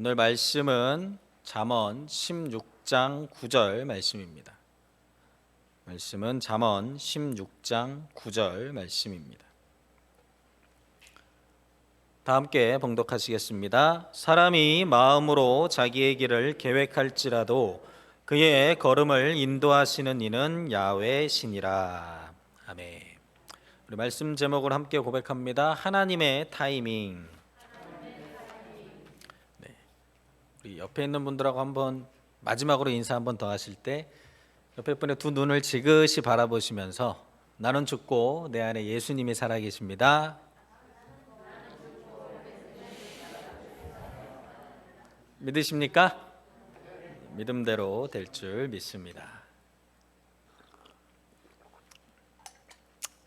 오늘 말씀은 잠언 16장 9절 말씀입니다. 말씀은 잠언 16장 9절 말씀입니다. 다 함께 봉독하시겠습니다. 사람이 마음으로 자기의 길을 계획할지라도 그의 걸음을 인도하시는 이는 야훼 신이라. 아멘. 우리 말씀 제목을 함께 고백합니다. 하나님의 타이밍. 네. 우리 옆에 있는 분들하고 한번 마지막으로 인사 한번 더 하실 때 옆에 분의 두 눈을 지그시 바라보시면서 나는 죽고 내 안에 예수님이 살아 계십니다. 믿으십니까? 믿음대로 될 줄 믿습니다.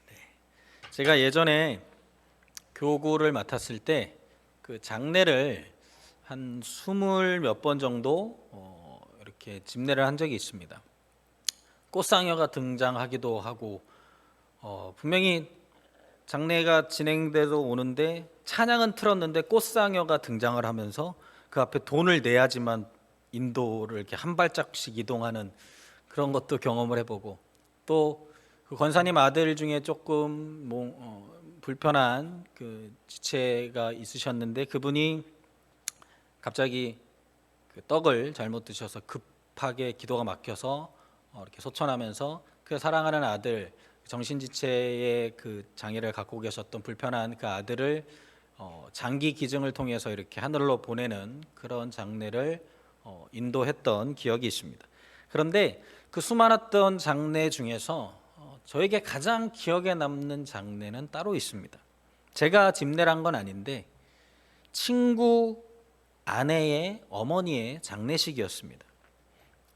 네. 제가 예전에 교구를 맡았을 때 그 장례를 한 스물 몇 번 정도 어, 이렇게 집례를 한 적이 있습니다. 꽃상여가 등장하기도 하고 어, 분명히 장례가 진행돼서 오는데 찬양은 틀었는데 꽃상여가 등장을 하면서 그 앞에 돈을 내야지만 인도를 이렇게 한 발짝씩 이동하는 그런 것도 경험을 해보고 또 그 권사님 아들 중에 조금 뭐 어, 불편한 그 지체가 있으셨는데 그분이 갑자기 그 떡을 잘못 드셔서 급하게 기도가 막혀서 어, 이렇게 소천하면서 그 사랑하는 아들 정신지체의 그 장애를 갖고 계셨던 불편한 그 아들을 어, 장기 기증을 통해서 이렇게 하늘로 보내는 그런 장례를 어, 인도했던 기억이 있습니다. 그런데 그 수많았던 장례 중에서 어, 저에게 가장 기억에 남는 장례는 따로 있습니다. 제가 집례란 건 아닌데 친구 아내의 어머니의 장례식이었습니다.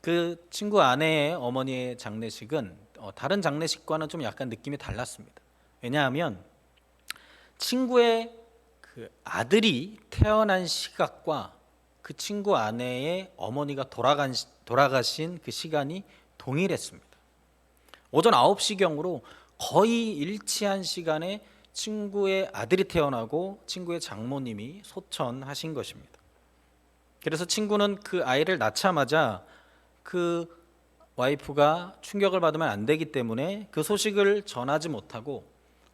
그 친구 아내의 어머니의 장례식은 어, 다른 장례식과는 좀 약간 느낌이 달랐습니다. 왜냐하면 친구의 그 아들이 태어난 시각과 그 친구 아내의 어머니가 돌아간 돌아가신 그 시간이 동일했습니다. 오전 9시경으로 거의 일치한 시간에 친구의 아들이 태어나고 친구의 장모님이 소천하신 것입니다. 그래서 친구는 그 아이를 낳자마자 그 와이프가 충격을 받으면 안 되기 때문에 그 소식을 전하지 못하고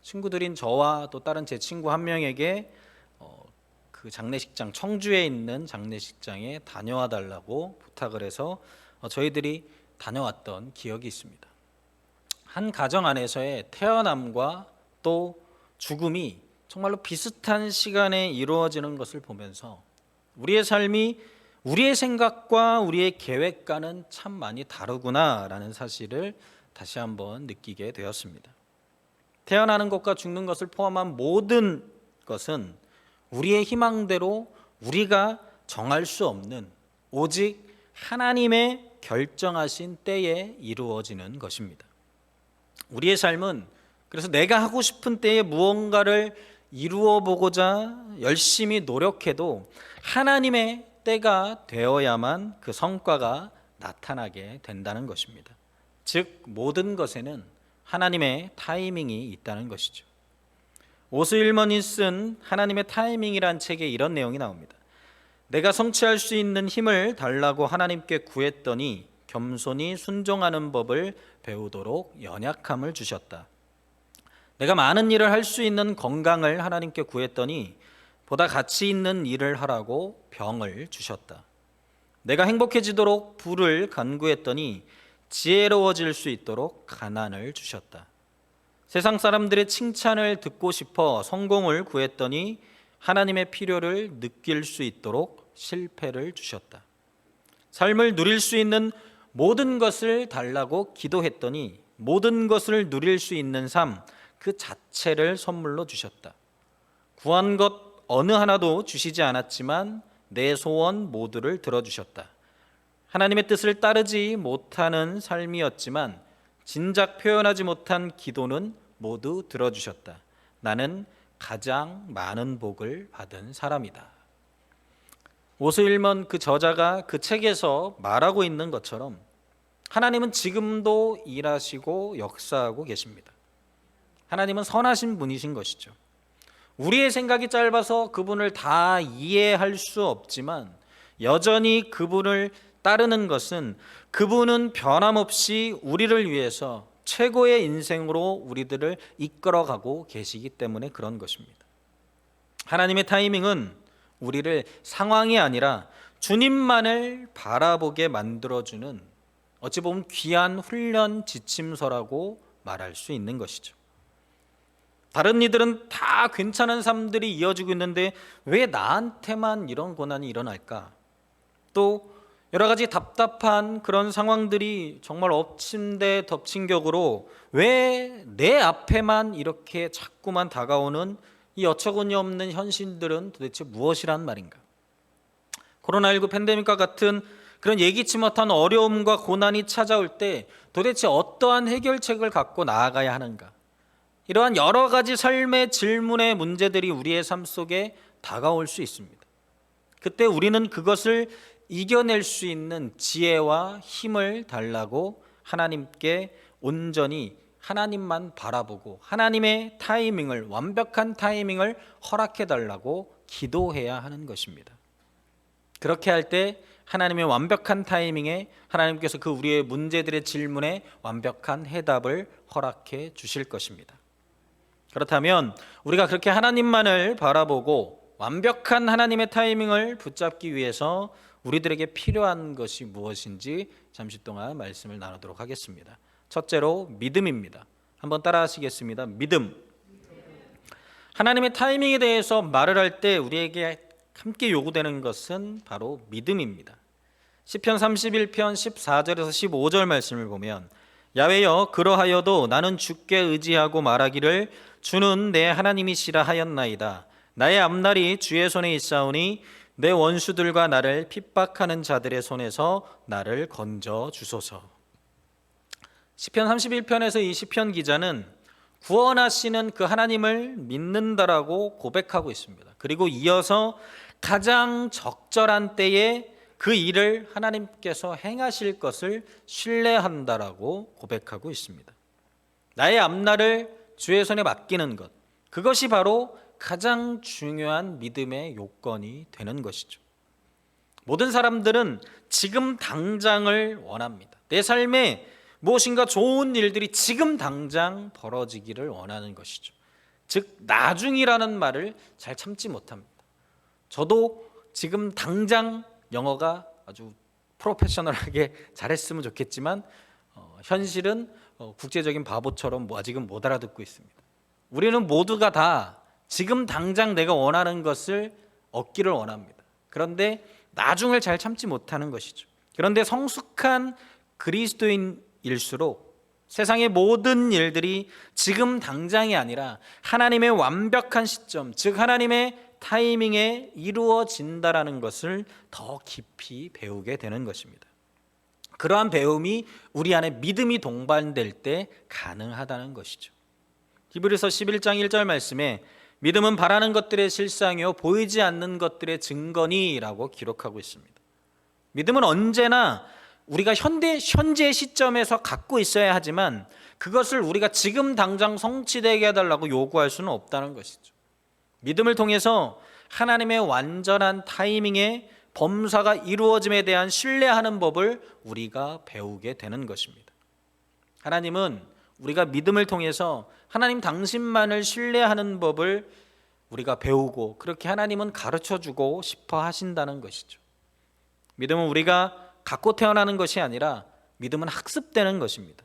친구들인 저와 또 다른 제 친구 한 명에게 어, 그 장례식장 청주에 있는 장례식장에 다녀와 달라고 부탁을 해서 어, 저희들이 다녀왔던 기억이 있습니다. 한 가정 안에서의 태어남과 또 죽음이 정말로 비슷한 시간에 이루어지는 것을 보면서 우리의 삶이 우리의 생각과 우리의 계획과는 참 많이 다르구나라는 사실을 다시 한번 느끼게 되었습니다. 태어나는 것과 죽는 것을 포함한 모든 것은 우리의 희망대로 우리가 정할 수 없는 오직 하나님의 결정하신 때에 이루어지는 것입니다. 우리의 삶은 그래서 내가 하고 싶은 때에 무언가를 이루어 보고자 열심히 노력해도 하나님의 때가 되어야만 그 성과가 나타나게 된다는 것입니다. 즉 모든 것에는 하나님의 타이밍이 있다는 것이죠. 오스 일먼이 쓴 하나님의 타이밍이란 책에 이런 내용이 나옵니다. 내가 성취할 수 있는 힘을 달라고 하나님께 구했더니 겸손히 순종하는 법을 배우도록 연약함을 주셨다. 내가 많은 일을 할 수 있는 건강을 하나님께 구했더니 보다 가치 있는 일을 하라고 병을 주셨다. 내가 행복해지도록 부를 간구했더니 지혜로워질 수 있도록 가난을 주셨다. 세상 사람들의 칭찬을 듣고 싶어 성공을 구했더니 하나님의 필요를 느낄 수 있도록 실패를 주셨다. 삶을 누릴 수 있는 모든 것을 달라고 기도했더니 모든 것을 누릴 수 있는 삶 그 자체를 선물로 주셨다. 구한 것 어느 하나도 주시지 않았지만 내 소원 모두를 들어주셨다. 하나님의 뜻을 따르지 못하는 삶이었지만 진작 표현하지 못한 기도는 모두 들어주셨다. 나는 가장 많은 복을 받은 사람이다. 오스일먼 그 저자가 그 책에서 말하고 있는 것처럼 하나님은 지금도 일하시고 역사하고 계십니다. 하나님은 선하신 분이신 것이죠. 우리의 생각이 짧아서 그분을 다 이해할 수 없지만 여전히 그분을 따르는 것은 그분은 변함없이 우리를 위해서 최고의 인생으로 우리들을 이끌어가고 계시기 때문에 그런 것입니다. 하나님의 타이밍은 우리를 상황이 아니라 주님만을 바라보게 만들어주는 어찌 보면 귀한 훈련 지침서라고 말할 수 있는 것이죠. 다른 이들은 다 괜찮은 삶들이 이어지고 있는데 왜 나한테만 이런 고난이 일어날까? 또 여러 가지 답답한 그런 상황들이 정말 엎친데 덮친 격으로 왜 내 앞에만 이렇게 자꾸만 다가오는 이 어처구니 없는 현실들은 도대체 무엇이란 말인가? 코로나19 팬데믹과 같은 그런 예기치 못한 어려움과 고난이 찾아올 때 도대체 어떠한 해결책을 갖고 나아가야 하는가? 이러한 여러 가지 삶의 질문의 문제들이 우리의 삶 속에 다가올 수 있습니다. 그때 우리는 그것을 이겨낼 수 있는 지혜와 힘을 달라고 하나님께 온전히 하나님만 바라보고 하나님의 타이밍을 완벽한 타이밍을 허락해 달라고 기도해야 하는 것입니다. 그렇게 할 때 하나님의 완벽한 타이밍에 하나님께서 그 우리의 문제들의 질문에 완벽한 해답을 허락해 주실 것입니다. 그렇다면 우리가 그렇게 하나님만을 바라보고 완벽한 하나님의 타이밍을 붙잡기 위해서 우리들에게 필요한 것이 무엇인지 잠시 동안 말씀을 나누도록 하겠습니다. 첫째로 믿음입니다. 한번 따라 하시겠습니다. 믿음. 하나님의 타이밍에 대해서 말을 할 때 우리에게 함께 요구되는 것은 바로 믿음입니다. 시편 31편 14절에서 15절 말씀을 보면 야외여 그러하여도 나는 주께 의지하고 말하기를 주는 내 하나님이시라 하였나이다. 나의 앞날이 주의 손에 있사오니 내 원수들과 나를 핍박하는 자들의 손에서 나를 건져 주소서. 시편 31편에서 이 시편 기자는 구원하시는 그 하나님을 믿는다라고 고백하고 있습니다. 그리고 이어서 가장 적절한 때에 그 일을 하나님께서 행하실 것을 신뢰한다라고 고백하고 있습니다. 나의 앞날을 주의 손에 맡기는 것. 그것이 바로 가장 중요한 믿음의 요건이 되는 것이죠. 모든 사람들은 지금 당장을 원합니다. 내 삶에 무엇인가 좋은 일들이 지금 당장 벌어지기를 원하는 것이죠. 즉, 나중이라는 말을 잘 참지 못합니다. 저도 지금 당장 영어가 아주 프로페셔널하게 잘했으면 좋겠지만 어, 현실은 어, 국제적인 바보처럼 뭐 아직은 못 알아듣고 있습니다. 우리는 모두가 다 지금 당장 내가 원하는 것을 얻기를 원합니다. 그런데 나중을 잘 참지 못하는 것이죠. 그런데 성숙한 그리스도인일수록 세상의 모든 일들이 지금 당장이 아니라 하나님의 완벽한 시점, 즉 하나님의 타이밍에 이루어진다라는 것을 더 깊이 배우게 되는 것입니다. 그러한 배움이 우리 안에 믿음이 동반될 때 가능하다는 것이죠. 히브리서 11장 1절 말씀에 믿음은 바라는 것들의 실상이요 보이지 않는 것들의 증거니라고 기록하고 있습니다. 믿음은 언제나 우리가 현대 현재 시점에서 갖고 있어야 하지만 그것을 우리가 지금 당장 성취되게 해달라고 요구할 수는 없다는 것이죠. 믿음을 통해서 하나님의 완전한 타이밍에 범사가 이루어짐에 대한 신뢰하는 법을 우리가 배우게 되는 것입니다. 하나님은 우리가 믿음을 통해서 하나님 당신만을 신뢰하는 법을 우리가 배우고 그렇게 하나님은 가르쳐 주고 싶어 하신다는 것이죠. 믿음은 우리가 갖고 태어나는 것이 아니라 믿음은 학습되는 것입니다.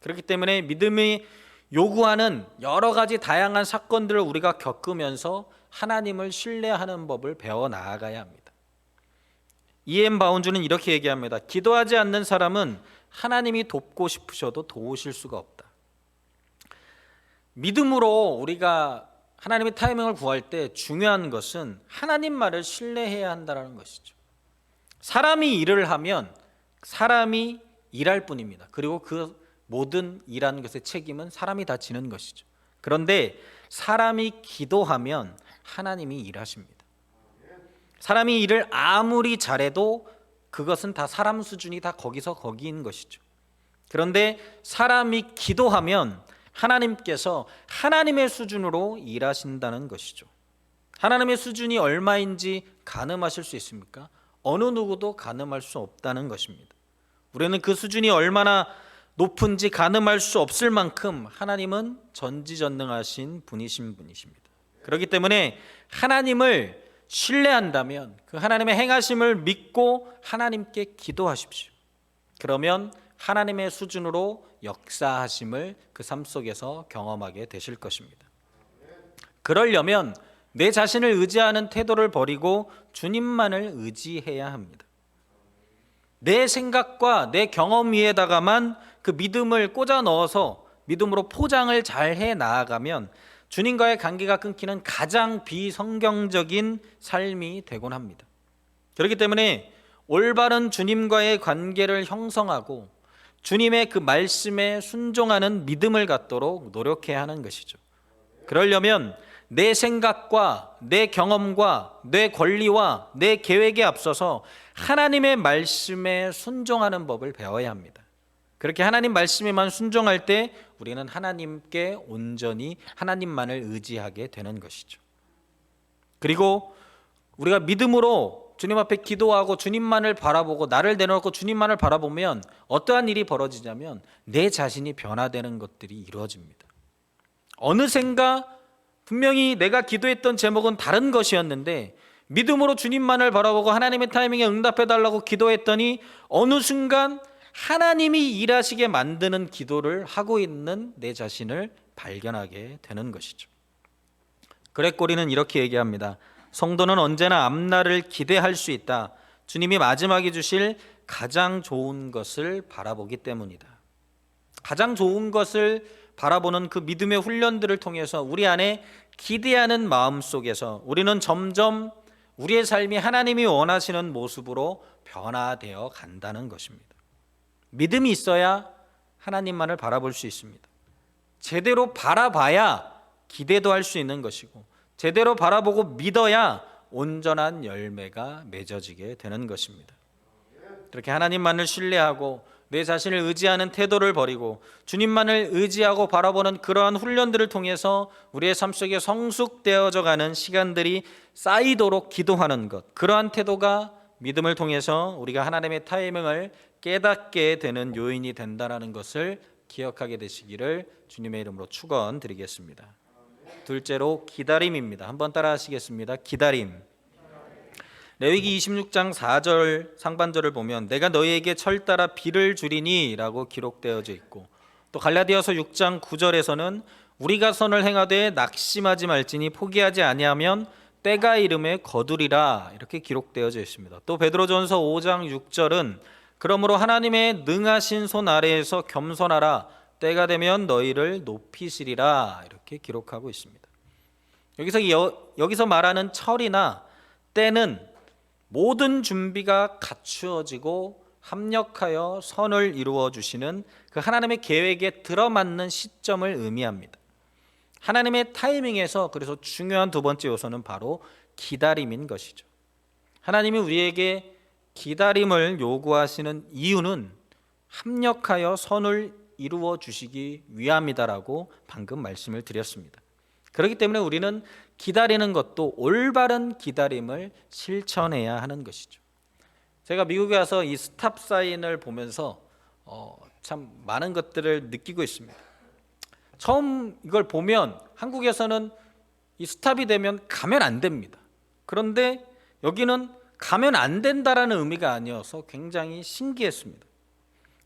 그렇기 때문에 믿음이 요구하는 여러 가지 다양한 사건들을 우리가 겪으면서 하나님을 신뢰하는 법을 배워 나아가야 합니다. 이엠 바운주는 이렇게 얘기합니다. 기도하지 않는 사람은 하나님이 돕고 싶으셔도 도우실 수가 없다. 믿음으로 우리가 하나님의 타이밍을 구할 때 중요한 것은 하나님 말을 신뢰해야 한다는 것이죠. 사람이 일을 하면 사람이 일할 뿐입니다. 그리고 그 모든 일하는 것의 책임은 사람이 다 지는 것이죠. 그런데 사람이 기도하면 하나님이 일하십니다. 사람이 일을 아무리 잘해도 그것은 다 사람 수준이 다 거기서 거기인 것이죠. 그런데 사람이 기도하면 하나님께서 하나님의 수준으로 일하신다는 것이죠. 하나님의 수준이 얼마인지 가늠하실 수 있습니까? 어느 누구도 가늠할 수 없다는 것입니다. 우리는 그 수준이 얼마나 높은지 가늠할 수 없을 만큼 하나님은 전지전능하신 분이신 분이십니다. 그렇기 때문에 하나님을 신뢰한다면 그 하나님의 행하심을 믿고 하나님께 기도하십시오. 그러면 하나님의 수준으로 역사하심을 그 삶 속에서 경험하게 되실 것입니다. 그러려면 내 자신을 의지하는 태도를 버리고 주님만을 의지해야 합니다. 내 생각과 내 경험 위에다가만 그 믿음을 꽂아 넣어서 믿음으로 포장을 잘 해 나아가면 주님과의 관계가 끊기는 가장 비성경적인 삶이 되곤 합니다. 그렇기 때문에 올바른 주님과의 관계를 형성하고 주님의 그 말씀에 순종하는 믿음을 갖도록 노력해야 하는 것이죠. 그러려면 내 생각과 내 경험과 내 권리와 내 계획에 앞서서 하나님의 말씀에 순종하는 법을 배워야 합니다. 그렇게 하나님 말씀에만 순종할 때 우리는 하나님께 온전히 하나님만을 의지하게 되는 것이죠. 그리고 우리가 믿음으로 주님 앞에 기도하고 주님만을 바라보고 나를 내놓고 주님만을 바라보면 어떠한 일이 벌어지냐면 내 자신이 변화되는 것들이 이루어집니다. 어느샌가 분명히 내가 기도했던 제목은 다른 것이었는데 믿음으로 주님만을 바라보고 하나님의 타이밍에 응답해 달라고 기도했더니 어느 순간 하나님이 일하시게 만드는 기도를 하고 있는 내 자신을 발견하게 되는 것이죠. 그레꼬리는 이렇게 얘기합니다. 성도는 언제나 앞날을 기대할 수 있다. 주님이 마지막에 주실 가장 좋은 것을 바라보기 때문이다. 가장 좋은 것을 바라보는 그 믿음의 훈련들을 통해서 우리 안에 기대하는 마음 속에서 우리는 점점 우리의 삶이 하나님이 원하시는 모습으로 변화되어 간다는 것입니다. 믿음이 있어야 하나님만을 바라볼 수 있습니다. 제대로 바라봐야 기대도 할 수 있는 것이고 제대로 바라보고 믿어야 온전한 열매가 맺어지게 되는 것입니다. 그렇게 하나님만을 신뢰하고 내 자신을 의지하는 태도를 버리고 주님만을 의지하고 바라보는 그러한 훈련들을 통해서 우리의 삶 속에 성숙되어져 가는 시간들이 쌓이도록 기도하는 것. 그러한 태도가 믿음을 통해서 우리가 하나님의 타이밍을 깨닫게 되는 요인이 된다라는 것을 기억하게 되시기를 주님의 이름으로 축원드리겠습니다. 둘째로 기다림입니다. 한번 따라하시겠습니다. 기다림. 레위기 26장 4절 상반절을 보면 내가 너희에게 철 따라 비를 주리니라고 기록되어져 있고 또 갈라디아서 6장 9절에서는 우리가 선을 행하되 낙심하지 말지니 포기하지 아니하면 때가 이름에 거두리라 이렇게 기록되어져 있습니다. 또 베드로전서 5장 6절은 그러므로 하나님의 능하신 손 아래에서 겸손하라 때가 되면 너희를 높이시리라 이렇게 기록하고 있습니다. 여기서 여, 여기서 말하는 철이나 때는 모든 준비가 갖추어지고 합력하여 선을 이루어 주시는 그 하나님의 계획에 들어맞는 시점을 의미합니다. 하나님의 타이밍에서 그래서 중요한 두 번째 요소는 바로 기다림인 것이죠. 하나님이 우리에게 기다림을 요구하시는 이유는 합력하여 선을 이루어 주시기 위함이다라고 방금 말씀을 드렸습니다. 그렇기 때문에 우리는 기다리는 것도 올바른 기다림을 실천해야 하는 것이죠. 제가 미국에 와서 이 스탑 사인을 보면서 어, 참 많은 것들을 느끼고 있습니다. 처음 이걸 보면 한국에서는 이 스탑이 되면 가면 안 됩니다. 그런데 여기는 가면 안 된다라는 의미가 아니어서 굉장히 신기했습니다.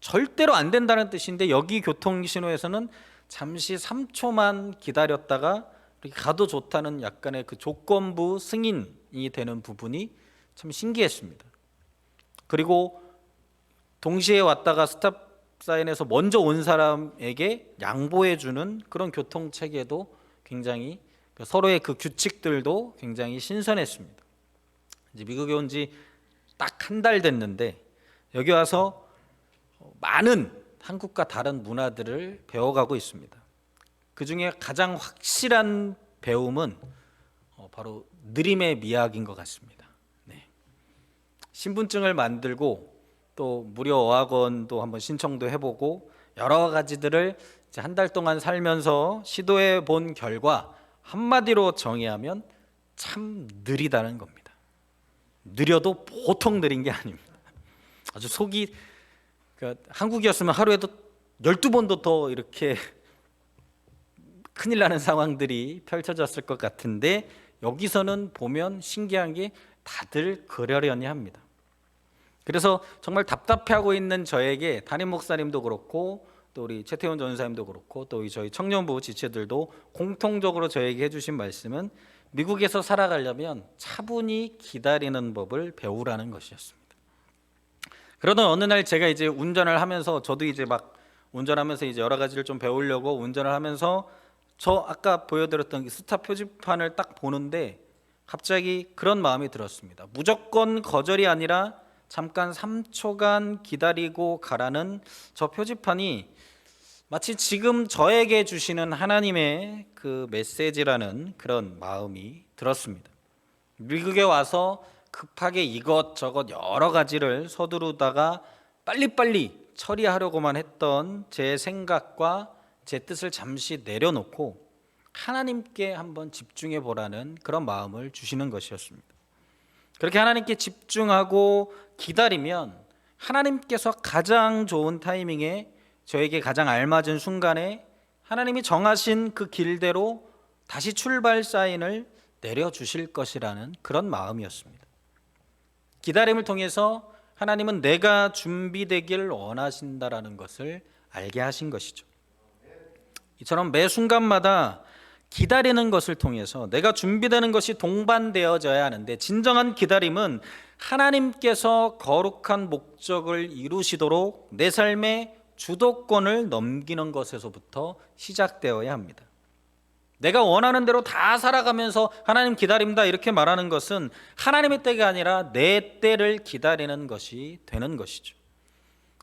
절대로 안 된다는 뜻인데 여기 교통 신호에서는 잠시 3초만 기다렸다가 이렇게 가도 좋다는 약간의 그 조건부 승인이 되는 부분이 참 신기했습니다. 그리고 동시에 왔다가 스탑 사인에서 먼저 온 사람에게 양보해 주는 그런 교통 체계도 굉장히 서로의 그 규칙들도 굉장히 신선했습니다. 이제 미국에 온 지 딱 한 달 됐는데 여기 와서 많은 한국과 다른 문화들을 배워가고 있습니다. 그 중에 가장 확실한 배움은 어, 바로 느림의 미학인 것 같습니다. 네. 신분증을 만들고 또 무료 어학원도 한번 신청도 해보고 여러 가지들을 한 달 동안 살면서 시도해 본 결과 한마디로 정의하면 참 느리다는 겁니다. 느려도 보통 느린 게 아닙니다. 아주 속이 그러니까 한국이었으면 하루에도 12번도 더 이렇게 큰일 나는 상황들이 펼쳐졌을 것 같은데 여기서는 보면 신기한 게 다들 그러려니 합니다. 그래서 정말 답답해하고 있는 저에게 담임 목사님도 그렇고 또 우리 최태원 전사님도 그렇고 또이 저희 청년부 지체들도 공통적으로 저에게 해주신 말씀은 미국에서 살아가려면 차분히 기다리는 법을 배우라는 것이었습니다. 그러던 어느 날 제가 이제 운전을 하면서 저도 이제 막 운전하면서 이제 여러 가지를 좀 배우려고 운전을 하면서 저 아까 보여드렸던 그 스타 표지판을 딱 보는데 갑자기 그런 마음이 들었습니다. 무조건 거절이 아니라 잠깐 3초간 기다리고 가라는 저 표지판이 마치 지금 저에게 주시는 하나님의 그 메시지라는 그런 마음이 들었습니다. 미국에 와서 급하게 이것저것 여러 가지를 서두르다가 빨리빨리 처리하려고만 했던 제 생각과 제 뜻을 잠시 내려놓고 하나님께 한번 집중해 보라는 그런 마음을 주시는 것이었습니다. 그렇게 하나님께 집중하고 기다리면 하나님께서 가장 좋은 타이밍에 저에게 가장 알맞은 순간에 하나님이 정하신 그 길대로 다시 출발 사인을 내려 주실 것이라는 그런 마음이었습니다. 기다림을 통해서 하나님은 내가 준비되길 원하신다라는 것을 알게 하신 것이죠. 이처럼 매 순간마다 기다리는 것을 통해서 내가 준비되는 것이 동반되어져야 하는데 진정한 기다림은 하나님께서 거룩한 목적을 이루시도록 내 삶의 주도권을 넘기는 것에서부터 시작되어야 합니다. 내가 원하는 대로 다 살아가면서 하나님 기다립니다 이렇게 말하는 것은 하나님의 때가 아니라 내 때를 기다리는 것이 되는 것이죠.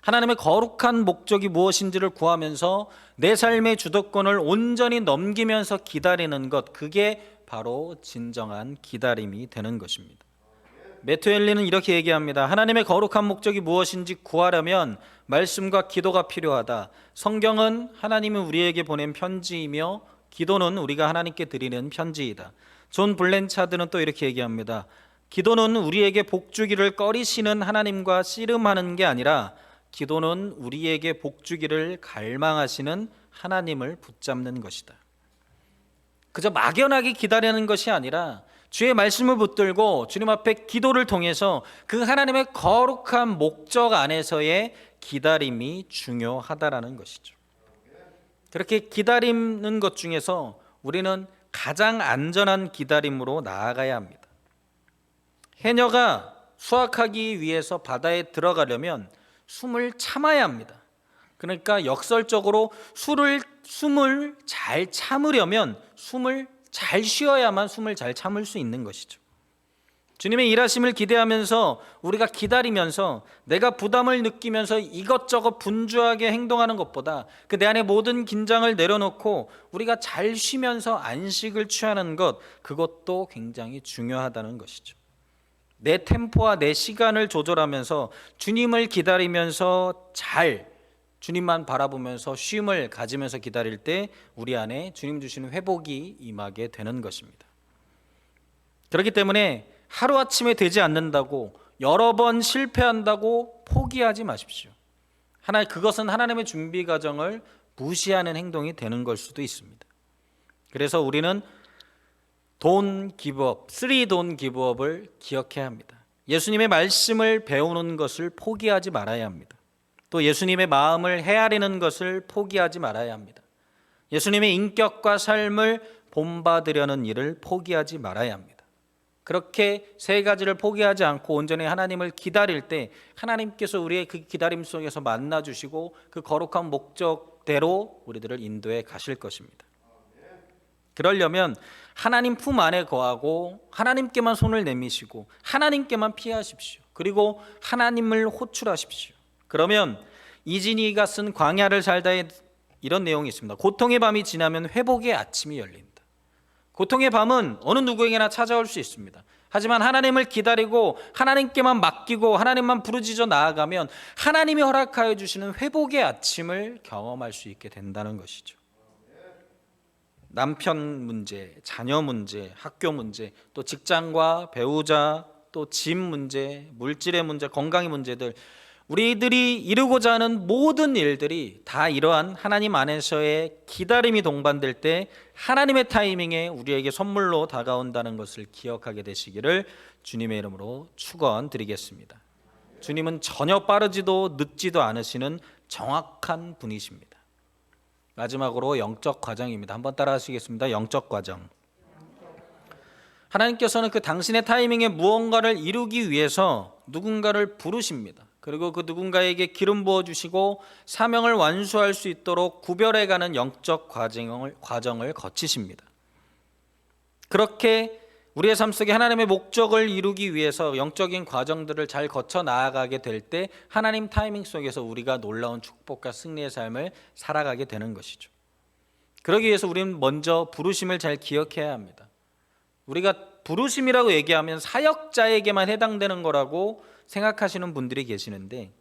하나님의 거룩한 목적이 무엇인지를 구하면서 내 삶의 주도권을 온전히 넘기면서 기다리는 것 그게 바로 진정한 기다림이 되는 것입니다. 메투엘리는 이렇게 얘기합니다. 하나님의 거룩한 목적이 무엇인지 구하려면 말씀과 기도가 필요하다. 성경은 하나님이 우리에게 보낸 편지이며 기도는 우리가 하나님께 드리는 편지이다. 존 블렌차드는 또 이렇게 얘기합니다. 기도는 우리에게 복주기를 꺼리시는 하나님과 씨름하는 게 아니라 기도는 우리에게 복주기를 갈망하시는 하나님을 붙잡는 것이다. 그저 막연하게 기다리는 것이 아니라 주의 말씀을 붙들고 주님 앞에 기도를 통해서 그 하나님의 거룩한 목적 안에서의 기다림이 중요하다라는 것이죠. 그렇게 기다리는 것 중에서 우리는 가장 안전한 기다림으로 나아가야 합니다. 해녀가 수확하기 위해서 바다에 들어가려면 숨을 참아야 합니다. 그러니까 역설적으로 술을 숨을 잘 참으려면 숨을 잘 쉬어야만 숨을 잘 참을 수 있는 것이죠. 주님의 일하심을 기대하면서 우리가 기다리면서 내가 부담을 느끼면서 이것저것 분주하게 행동하는 것보다 그 내 안에 모든 긴장을 내려놓고 우리가 잘 쉬면서 안식을 취하는 것 그것도 굉장히 중요하다는 것이죠. 내 템포와 내 시간을 조절하면서 주님을 기다리면서 잘 주님만 바라보면서 쉼을 가지면서 기다릴 때 우리 안에 주님 주시는 회복이 임하게 되는 것입니다. 그렇기 때문에 하루아침에 되지 않는다고 여러 번 실패한다고 포기하지 마십시오. 하나 그것은 하나님의 준비 과정을 무시하는 행동이 되는 걸 수도 있습니다. 그래서 우리는 돈 기브업, 쓰리 돈 기브업을 기억해야 합니다. 예수님의 말씀을 배우는 것을 포기하지 말아야 합니다. 또 예수님의 마음을 헤아리는 것을 포기하지 말아야 합니다. 예수님의 인격과 삶을 본받으려는 일을 포기하지 말아야 합니다. 그렇게 세 가지를 포기하지 않고 온전히 하나님을 기다릴 때 하나님께서 우리의 그 기다림 속에서 만나 주시고 그 거룩한 목적대로 우리들을 인도해 가실 것입니다. 그러려면 하나님 품 안에 거하고 하나님께만 손을 내미시고 하나님께만 피하십시오. 그리고 하나님을 호출하십시오. 그러면 이진이가 쓴 광야를 살다에 이런 내용이 있습니다. 고통의 밤이 지나면 회복의 아침이 열린다. 고통의 밤은 어느 누구에게나 찾아올 수 있습니다. 하지만 하나님을 기다리고 하나님께만 맡기고 하나님만 부르짖어 나아가면 하나님이 허락하여 주시는 회복의 아침을 경험할 수 있게 된다는 것이죠. 남편 문제, 자녀 문제, 학교 문제, 또 직장과 배우자, 또 집 문제, 물질의 문제, 건강의 문제들 우리들이 이루고자 하는 모든 일들이 다 이러한 하나님 안에서의 기다림이 동반될 때 하나님의 타이밍에 우리에게 선물로 다가온다는 것을 기억하게 되시기를 주님의 이름으로 축원드리겠습니다. 주님은 전혀 빠르지도 늦지도 않으시는 정확한 분이십니다. 마지막으로 영적 과정입니다. 한번 따라하시겠습니다. 영적 과정. 하나님께서는 그 당신의 타이밍에 무언가를 이루기 위해서 누군가를 부르십니다. 그리고 그 누군가에게 기름 부어 주시고 사명을 완수할 수 있도록 구별해 가는 영적 과정을 과정을 거치십니다. 그렇게 우리의 삶 속에 하나님의 목적을 이루기 위해서 영적인 과정들을 잘 거쳐 나아가게 될 때 하나님 타이밍 속에서 우리가 놀라운 축복과 승리의 삶을 살아가게 되는 것이죠. 그러기 위해서 우리는 먼저 부르심을 잘 기억해야 합니다. 우리가 부르심이라고 얘기하면 사역자에게만 해당되는 거라고 생각하시는 분들이 계시는데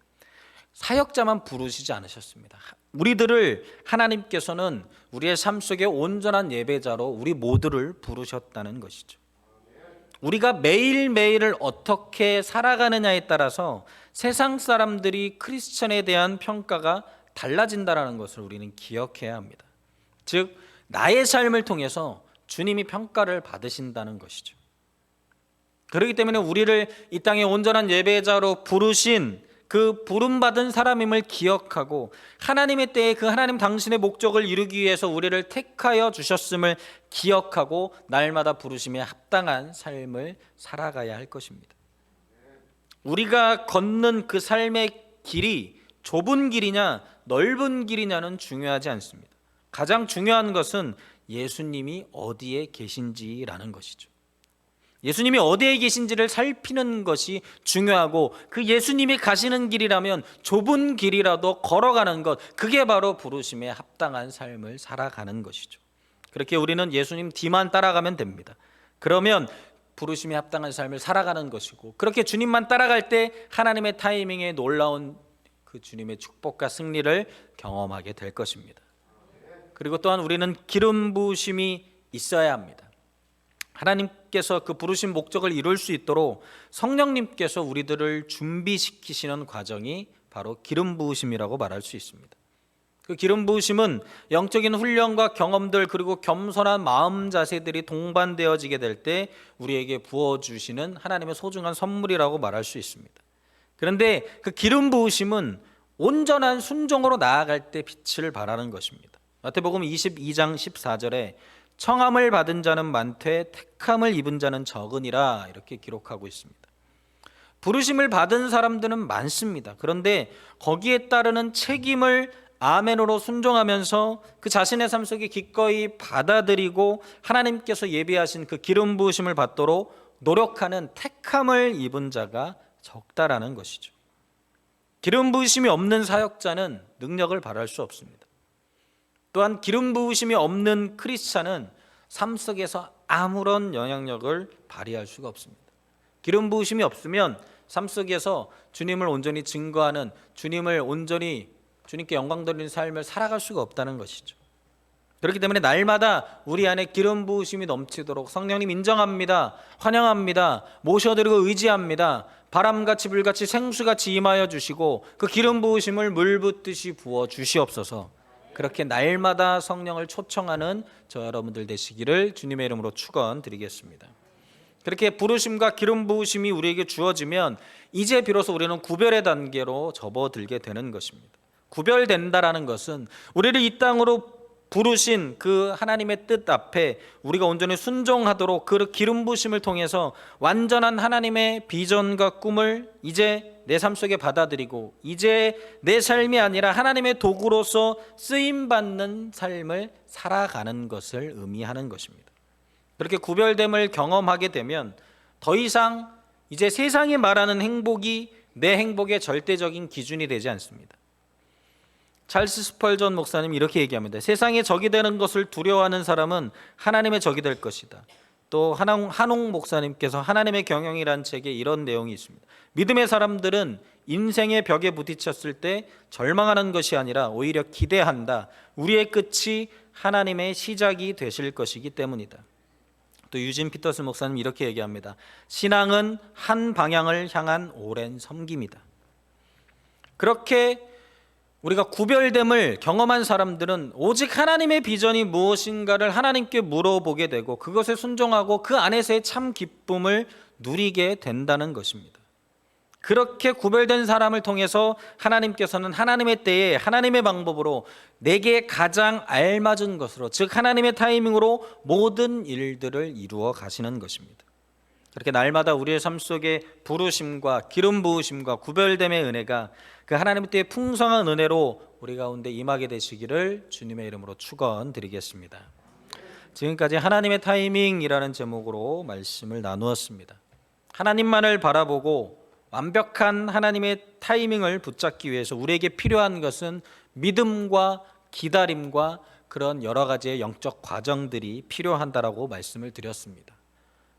사역자만 부르시지 않으셨습니다. 우리들을 하나님께서는 우리의 삶 속에 온전한 예배자로 우리 모두를 부르셨다는 것이죠. 우리가 매일매일을 어떻게 살아가느냐에 따라서 세상 사람들이 크리스천에 대한 평가가 달라진다라는 것을 우리는 기억해야 합니다. 즉 나의 삶을 통해서 주님이 평가를 받으신다는 것이죠. 그렇기 때문에 우리를 이 땅에 온전한 예배자로 부르신 그 부름받은 사람임을 기억하고 하나님의 때에 그 하나님 당신의 목적을 이루기 위해서 우리를 택하여 주셨음을 기억하고 날마다 부르심에 합당한 삶을 살아가야 할 것입니다. 우리가 걷는 그 삶의 길이 좁은 길이냐 넓은 길이냐는 중요하지 않습니다. 가장 중요한 것은 예수님이 어디에 계신지라는 것이죠. 예수님이 어디에 계신지를 살피는 것이 중요하고 그 예수님이 가시는 길이라면 좁은 길이라도 걸어가는 것 그게 바로 부르심에 합당한 삶을 살아가는 것이죠. 그렇게 우리는 예수님 뒤만 따라가면 됩니다. 그러면 부르심에 합당한 삶을 살아가는 것이고 그렇게 주님만 따라갈 때 하나님의 타이밍에 놀라운 그 주님의 축복과 승리를 경험하게 될 것입니다. 그리고 또한 우리는 기름 부으심이 있어야 합니다. 하나님께서 그 부르신 목적을 이룰 수 있도록 성령님께서 우리들을 준비시키시는 과정이 바로 기름 부으심이라고 말할 수 있습니다. 그 기름 부으심은 영적인 훈련과 경험들 그리고 겸손한 마음 자세들이 동반되어지게 될 때 우리에게 부어 주시는 하나님의 소중한 선물이라고 말할 수 있습니다. 그런데 그 기름 부으심은 온전한 순종으로 나아갈 때 빛을 발하는 것입니다. 마태복음 22장 14절에 청함을 받은 자는 많되 택함을 입은 자는 적으니라 이렇게 기록하고 있습니다. 부르심을 받은 사람들은 많습니다. 그런데 거기에 따르는 책임을 아멘으로 순종하면서 그 자신의 삶 속에 기꺼이 받아들이고 하나님께서 예비하신 그 기름 부으심을 받도록 노력하는 택함을 입은 자가 적다라는 것이죠. 기름 부으심이 없는 사역자는 능력을 발할 수 없습니다. 또한 기름 부으심이 없는 크리스찬은 삶 속에서 아무런 영향력을 발휘할 수가 없습니다. 기름 부으심이 없으면 삶 속에서 주님을 온전히 증거하는 주님을 온전히 주님께 영광 돌리는 삶을 살아갈 수가 없다는 것이죠. 그렇기 때문에 날마다 우리 안에 기름 부으심이 넘치도록 성령님 인정합니다. 환영합니다. 모셔드리고 의지합니다. 바람같이 불같이 생수같이 임하여 주시고 그 기름 부으심을 물 붓듯이 부어 주시옵소서. 그렇게 날마다 성령을 초청하는 저 여러분들 되시기를 주님의 이름으로 축원드리겠습니다. 그렇게 부르심과 기름 부으심이 우리에게 주어지면 이제 비로소 우리는 구별의 단계로 접어들게 되는 것입니다. 구별된다라는 것은 우리를 이 땅으로 부르신 그 하나님의 뜻 앞에 우리가 온전히 순종하도록 그 기름 부심을 통해서 완전한 하나님의 비전과 꿈을 이제 내 삶 속에 받아들이고 이제 내 삶이 아니라 하나님의 도구로서 쓰임 받는 삶을 살아가는 것을 의미하는 것입니다. 그렇게 구별됨을 경험하게 되면 더 이상 이제 세상이 말하는 행복이 내 행복의 절대적인 기준이 되지 않습니다. 찰스 스펄전 목사님 이렇게 얘기합니다. 세상에 적이 되는 것을 두려워하는 사람은 하나님의 적이 될 것이다. 또 한홍, 한홍 목사님께서 하나님의 경영이란 책에 이런 내용이 있습니다. 믿음의 사람들은 인생의 벽에 부딪혔을 때 절망하는 것이 아니라 오히려 기대한다. 우리의 끝이 하나님의 시작이 되실 것이기 때문이다. 또 유진 피터스 목사님 이렇게 얘기합니다. 신앙은 한 방향을 향한 오랜 섬김이다. 그렇게 우리가 구별됨을 경험한 사람들은 오직 하나님의 비전이 무엇인가를 하나님께 물어보게 되고 그것에 순종하고 그 안에서의 참 기쁨을 누리게 된다는 것입니다. 그렇게 구별된 사람을 통해서 하나님께서는 하나님의 때에 하나님의 방법으로 내게 가장 알맞은 것으로 즉 하나님의 타이밍으로 모든 일들을 이루어 가시는 것입니다. 그렇게 날마다 우리의 삶 속에 부르심과 기름 부으심과 구별됨의 은혜가 그 하나님의 때의 풍성한 은혜로 우리 가운데 임하게 되시기를 주님의 이름으로 축원드리겠습니다. 지금까지 하나님의 타이밍이라는 제목으로 말씀을 나누었습니다. 하나님만을 바라보고 완벽한 하나님의 타이밍을 붙잡기 위해서 우리에게 필요한 것은 믿음과 기다림과 그런 여러 가지의 영적 과정들이 필요한다라고 말씀을 드렸습니다.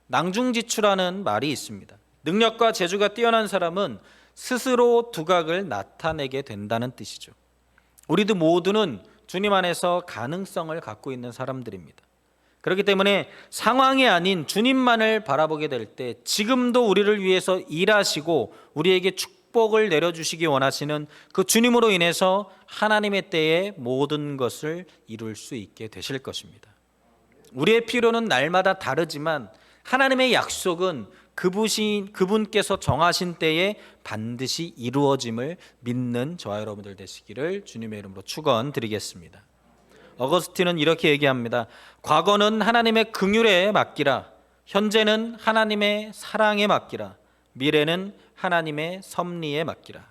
낭중지추라는 말이 있습니다. 능력과 재주가 뛰어난 사람은 스스로 두각을 나타내게 된다는 뜻이죠. 우리도 모두는 주님 안에서 가능성을 갖고 있는 사람들입니다. 그렇기 때문에 상황이 아닌 주님만을 바라보게 될 때 지금도 우리를 위해서 일하시고 우리에게 축복을 내려주시기 원하시는 그 주님으로 인해서 하나님의 때에 모든 것을 이룰 수 있게 되실 것입니다. 우리의 필요는 날마다 다르지만 하나님의 약속은 그분이 그분께서 정하신 때에 반드시 이루어짐을 믿는 저와 여러분들 되시기를 주님의 이름으로 축원드리겠습니다. 어거스틴은 이렇게 얘기합니다. 과거는 하나님의 긍휼에 맡기라. 현재는 하나님의 사랑에 맡기라. 미래는 하나님의 섭리에 맡기라.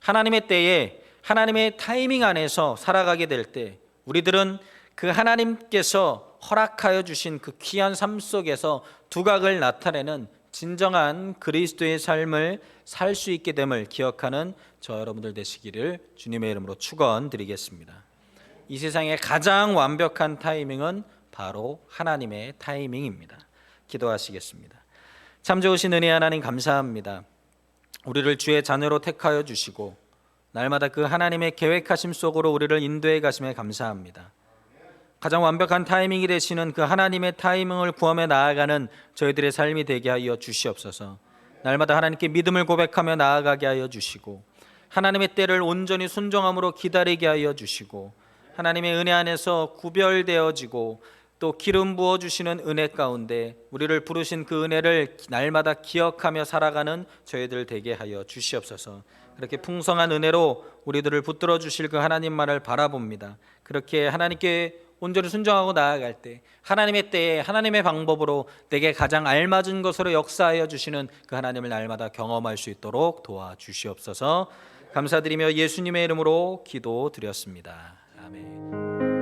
하나님의 때에 하나님의 타이밍 안에서 살아가게 될 때 우리들은 그 하나님께서 허락하여 주신 그 귀한 삶 속에서 두각을 나타내는 진정한 그리스도의 삶을 살 수 있게 됨을 기억하는 저 여러분들 되시기를 주님의 이름으로 축원드리겠습니다. 이 세상의 가장 완벽한 타이밍은 바로 하나님의 타이밍입니다. 기도하시겠습니다. 참 좋으신 은혜 하나님 감사합니다. 우리를 주의 자녀로 택하여 주시고 날마다 그 하나님의 계획하심 속으로 우리를 인도해 가심에 감사합니다. 가장 완벽한 타이밍이 되시는 그 하나님의 타이밍을 구하며 나아가는 저희들의 삶이 되게 하여 주시옵소서. 날마다 하나님께 믿음을 고백하며 나아가게 하여 주시고 하나님의 때를 온전히 순종함으로 기다리게 하여 주시고 하나님의 은혜 안에서 구별되어지고 또 기름 부어 주시는 은혜 가운데 우리를 부르신 그 은혜를 날마다 기억하며 살아가는 저희들 되게 하여 주시옵소서. 그렇게 풍성한 은혜로 우리들을 붙들어 주실 그 하나님만을 바라봅니다. 그렇게 하나님께 온전히 순종하고 나아갈 때 하나님의 때에 하나님의 방법으로 내게 가장 알맞은 것으로 역사하여 주시는 그 하나님을 날마다 경험할 수 있도록 도와주시옵소서. 감사드리며 예수님의 이름으로 기도드렸습니다. 아멘.